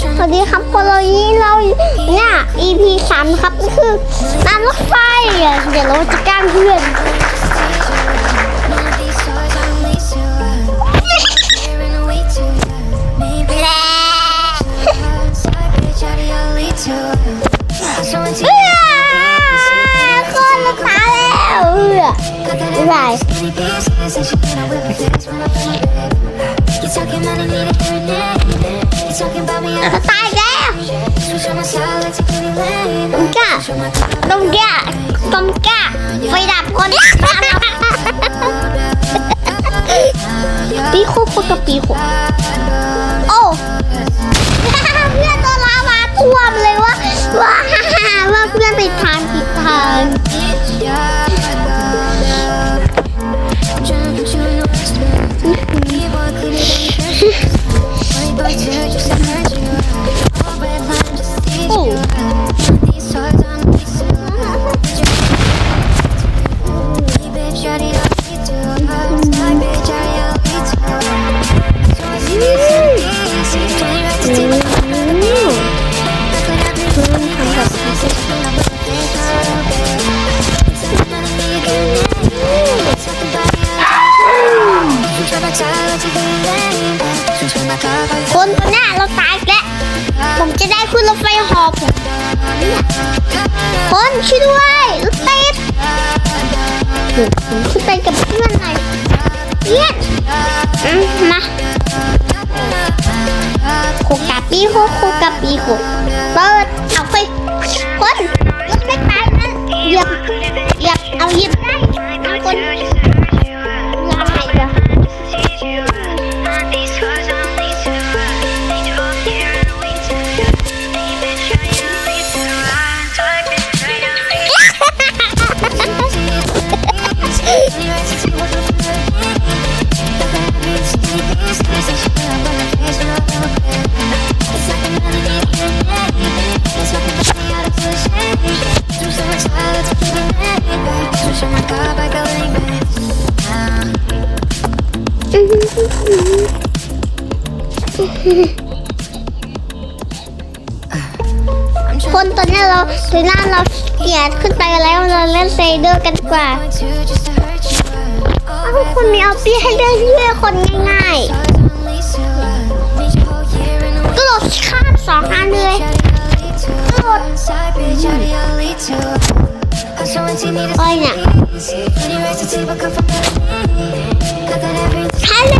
สวัสดีครับคนเรานี้เราเนี่ย EP สามครับก็คือน้ำรถไฟเดี๋ยวเราจะกล้างเพื่อนคนละตาแล้วเออไม่ได้ ตายแล้วต้มกะต้มกะต้มกะไฟดับคนปีโคโคกับปีโคโอ้เพื่อนโดนลาวาท่วมเลยว่าว่าว่าเพื่อนไปทางผิดทาง ผมขึ้นไปกับเพื่อนหน่อยเพื่อนมาโคกาปีโคโคกาปีโคเปิดเอาไปคนรถไม่ตายนะเหยียบเหยียบเอาเหยียบได้เอาคน คนตัวหน้เราตัวหน้าเราเกลียดขึ้นไปแล้วเราเล่นเซเดอร์กันกว่าเอาคนมีเอาปี้ให้เลือกเลือกคนง่ายๆก็โหลดข้ามสองอันเลยก็โหลดโอ้ยเนี่ยให้เลย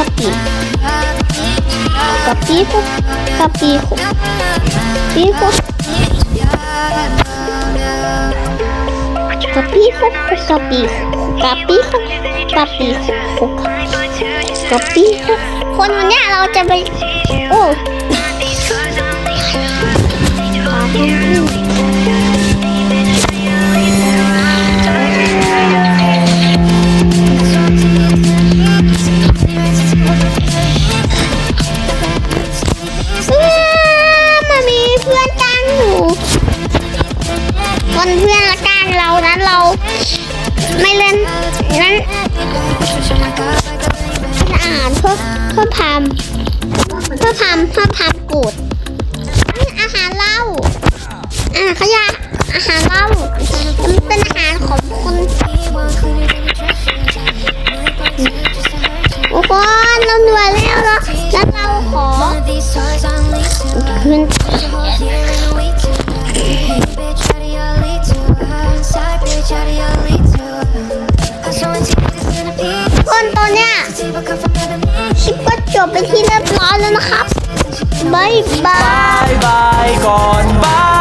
ะปิคุกกะปิกะปิคุกกะปิคุก ไม่เล่นนั้นอ่านเพื่อเพื่อพามเพื่อพามเพื่อพามกูดอาหารขยะอาหารเรามันเป็นอาหารของคนทุกคนเราเหนื่อยแล้วเราแล้วเราขอคืน คลิปก็จบไปที่เรียบร้อยแล้วนะครับบายบายบายบายก่อนบาย